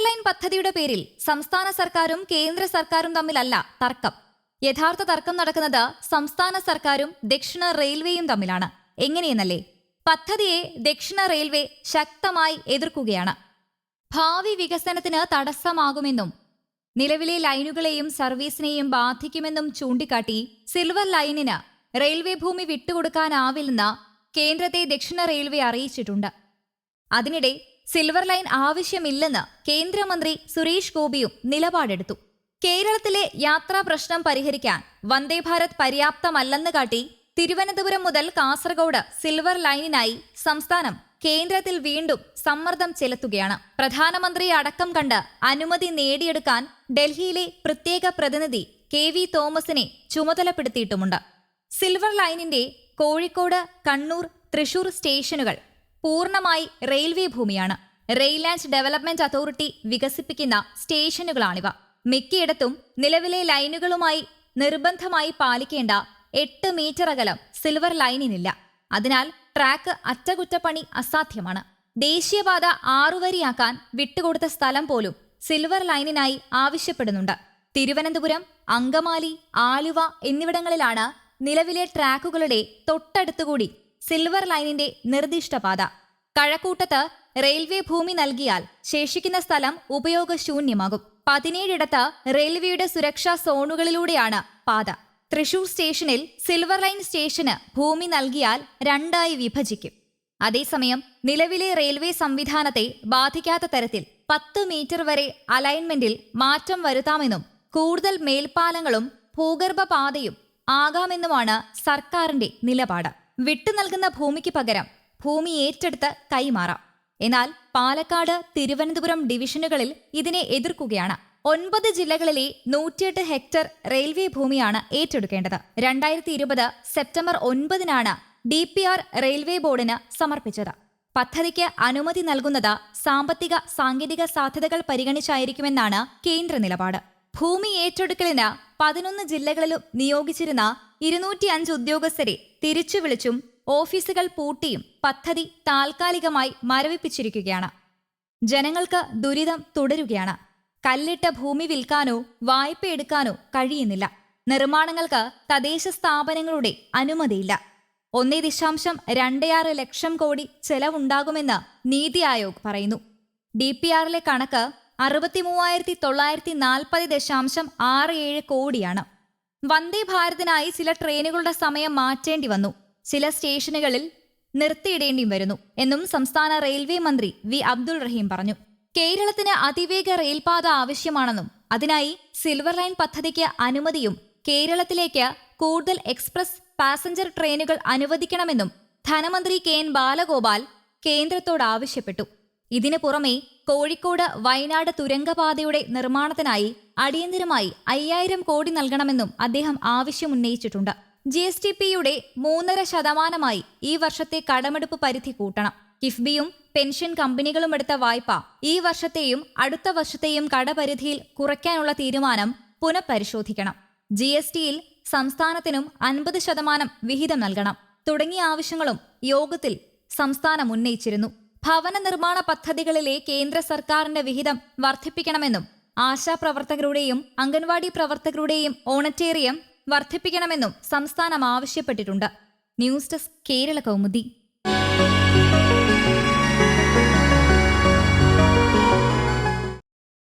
Line പദ്ധതിയുടെ പേരിൽ സംസ്ഥാന സർക്കാരും കേന്ദ്ര സർക്കാരും തമ്മിലല്ല തർക്കം. യഥാർത്ഥ തർക്കം നടക്കുന്നത് സംസ്ഥാന സർക്കാരും ദക്ഷിണ റെയിൽവേയും തമ്മിലാണ്. എങ്ങനെയെന്നല്ലേ? പദ്ധതിയെ ദക്ഷിണ റെയിൽവേ ശക്തമായി എതിർക്കുകയാണ്. ഭാവി വികസനത്തിന് തടസ്സമാകുമെന്നും നിലവിലെ ലൈനുകളെയും സർവീസിനെയും ബാധിക്കുമെന്നും ചൂണ്ടിക്കാട്ടി സിൽവർ ലൈനിന് റെയിൽവേ ഭൂമി വിട്ടുകൊടുക്കാനാവില്ലെന്ന് കേന്ദ്രത്തെ ദക്ഷിണ റെയിൽവേ അറിയിച്ചിട്ടുണ്ട്. അതിനിടെ സിൽവർ ലൈൻ ആവശ്യമില്ലെന്ന് കേന്ദ്രമന്ത്രി സുരേഷ് ഗോപിയും നിലപാടെടുത്തു. കേരളത്തിലെ യാത്രാ പ്രശ്നം പരിഹരിക്കാൻ വന്ദേ ഭാരത് പര്യാപ്തമല്ലെന്ന് കാട്ടി തിരുവനന്തപുരം മുതൽ കാസർഗോഡ് സിൽവർ ലൈനിനായി സംസ്ഥാനം കേന്ദ്രത്തിൽ വീണ്ടും സമ്മർദ്ദം ചെലുത്തുകയാണ്. പ്രധാനമന്ത്രി അടക്കം കണ്ട് അനുമതി നേടിയെടുക്കാൻ ഡൽഹിയിലെ പ്രത്യേക പ്രതിനിധി കെ വി തോമസിനെ ചുമതലപ്പെടുത്തിയിട്ടുമുണ്ട്. സിൽവർ ലൈനിന്റെ കോഴിക്കോട് കണ്ണൂർ തൃശൂർ സ്റ്റേഷനുകൾ പൂർണമായി റെയിൽവേ ഭൂമിയാണ്. റെയിൽ ഡെവലപ്മെന്റ് അതോറിറ്റി വികസിപ്പിക്കുന്ന സ്റ്റേഷനുകളാണിവ. മിക്കയിടത്തും നിലവിലെ ലൈനുകളുമായി നിർബന്ധമായി പാലിക്കേണ്ട എട്ട് മീറ്റർ അകലം സിൽവർ ലൈനിനില്ല. അതിനാൽ ട്രാക്ക് അറ്റകുറ്റപ്പണി അസാധ്യമാണ്. ദേശീയപാത ആറുവരിയാക്കാൻ വിട്ടുകൊടുത്ത സ്ഥലം പോലും സിൽവർ ലൈനിനായി ആവശ്യപ്പെടുന്നുണ്ട്. തിരുവനന്തപുരം അങ്കമാലി ആലുവ എന്നിവിടങ്ങളിലാണ് നിലവിലെ ട്രാക്കുകളുടെ തൊട്ടടുത്തുകൂടി സിൽവർ ലൈനിന്റെ നിർദ്ദിഷ്ട പാത. കഴക്കൂട്ടത്ത് റെയിൽവേ ഭൂമി നൽകിയാൽ ശേഷിക്കുന്ന സ്ഥലം ഉപയോഗശൂന്യമാകും. പതിനേഴിടത്ത് റെയിൽവേയുടെ സുരക്ഷാ സോണുകളിലൂടെയാണ് പാത. തൃശൂർ സ്റ്റേഷനിൽ സിൽവർ ലൈൻ സ്റ്റേഷന് ഭൂമി നൽകിയാൽ രണ്ടായി വിഭജിക്കും. അതേസമയം നിലവിലെ റെയിൽവേ സംവിധാനത്തെ ബാധിക്കാത്ത തരത്തിൽ പത്ത് മീറ്റർ വരെ അലൈൻമെന്റിൽ മാറ്റം വരുത്താമെന്നും കൂടുതൽ മേൽപ്പാലങ്ങളും ഭൂഗർഭപാതയും ആകാമെന്നുമാണ് സർക്കാരിന്റെ നിലപാട്. വിട്ടു നൽകുന്ന ഭൂമിക്ക് പകരം ഭൂമി ഏറ്റെടുത്ത് കൈമാറാം. എന്നാൽ പാലക്കാട് തിരുവനന്തപുരം ഡിവിഷനുകളിൽ ഇതിനെ എതിർക്കുകയാണ്. ഒൻപത് ജില്ലകളിലെ നൂറ്റിയെട്ട് ഹെക്ടർ റെയിൽവേ ഭൂമിയാണ് ഏറ്റെടുക്കേണ്ടത്. രണ്ടായിരത്തി ഇരുപത് സെപ്റ്റംബർ ഒൻപതിനാണ് ഡി പി ആർ റെയിൽവേ ബോർഡിന് സമർപ്പിച്ചത്. പദ്ധതിക്ക് അനുമതി നൽകുന്നത് സാമ്പത്തിക സാങ്കേതിക സാധ്യതകൾ പരിഗണിച്ചായിരിക്കുമെന്നാണ് കേന്ദ്ര നിലപാട്. ഭൂമി ഏറ്റെടുക്കലിന് പതിനൊന്ന് ജില്ലകളിലും നിയോഗിച്ചിരുന്ന ഇരുന്നൂറ്റിയഞ്ച് ഉദ്യോഗസ്ഥരെ തിരിച്ചു വിളിച്ചും ഓഫീസുകൾ പൂട്ടിയും പദ്ധതി താൽക്കാലികമായി മരവിപ്പിച്ചിരിക്കുകയാണ്. ജനങ്ങൾക്ക് ദുരിതം തുടരുകയാണ്. കല്ലിട്ട ഭൂമി വിൽക്കാനോ വായ്പ എടുക്കാനോ കഴിയുന്നില്ല. നിർമ്മാണങ്ങൾക്ക് തദ്ദേശ സ്ഥാപനങ്ങളുടെ അനുമതിയില്ല. ഒന്നേ ദശാംശം രണ്ടേയാറ് ലക്ഷം കോടി ചെലവുണ്ടാകുമെന്ന് നീതി ആയോഗ് പറയുന്നു. ഡി പി ആറിലെ കണക്ക് അറുപത്തി മൂവായിരത്തി തൊള്ളായിരത്തി നാൽപ്പത് ദശാംശം ആറ് ഏഴ് കോടിയാണ്. വന്ദേ ഭാരതിനായി ചില ട്രെയിനുകളുടെ സമയം മാറ്റേണ്ടി വന്നു. ചില സ്റ്റേഷനുകളിൽ നിർത്തിയിടേണ്ടിയും വരുന്നു എന്നും സംസ്ഥാന റെയിൽവേ മന്ത്രി വി. അബ്ദുൾ റഹീം പറഞ്ഞു. കേരളത്തിന് അതിവേഗ റെയിൽപാത ആവശ്യമാണെന്നും അതിനായി സിൽവർ ലൈൻ പദ്ധതിക്ക് അനുമതിയും കേരളത്തിലേക്ക് കൂടുതൽ എക്സ്പ്രസ് പാസഞ്ചർ ട്രെയിനുകൾ അനുവദിക്കണമെന്നും ധനമന്ത്രി കെ. എൻ. ബാലഗോപാൽ കേന്ദ്രത്തോട് ആവശ്യപ്പെട്ടു. ഇതിനു പുറമെ കോഴിക്കോട് വയനാട് തുരങ്കപാതയുടെ നിർമ്മാണത്തിനായി അടിയന്തിരമായി അയ്യായിരം കോടി നൽകണമെന്നും അദ്ദേഹം ആവശ്യമുന്നയിച്ചിട്ടുണ്ട് ജി എസ് ടി പിയുടെ മൂന്നര ശതമാനമായി ഈ വർഷത്തെ കടമെടുപ്പ് പരിധി കൂട്ടണം. കിഫ്ബിയും പെൻഷൻ കമ്പനികളും എടുത്ത വായ്പ ഈ വർഷത്തെയും അടുത്ത വർഷത്തെയും കടപരിധിയിൽ കുറയ്ക്കാനുള്ള തീരുമാനം പുനഃപരിശോധിക്കണം. ജി എസ് ടിയിൽ സംസ്ഥാനത്തിനും അൻപത് ശതമാനം വിഹിതം നൽകണം. തുടങ്ങിയ ആവശ്യങ്ങളും യോഗത്തിൽ സംസ്ഥാനം ഉന്നയിച്ചിരുന്നു. ഭവന നിർമ്മാണ പദ്ധതികളിലെ കേന്ദ്ര സർക്കാരിന്റെ വിഹിതം വർദ്ധിപ്പിക്കണമെന്നും ആശാപ്രവർത്തകരുടെയും അംഗൻവാടി പ്രവർത്തകരുടെയും ഓണറ്റേറിയം വർദ്ധിപ്പിക്കണമെന്നും സംസ്ഥാനം ആവശ്യപ്പെട്ടിട്ടുണ്ട്. News desk Kerala Kaumudi.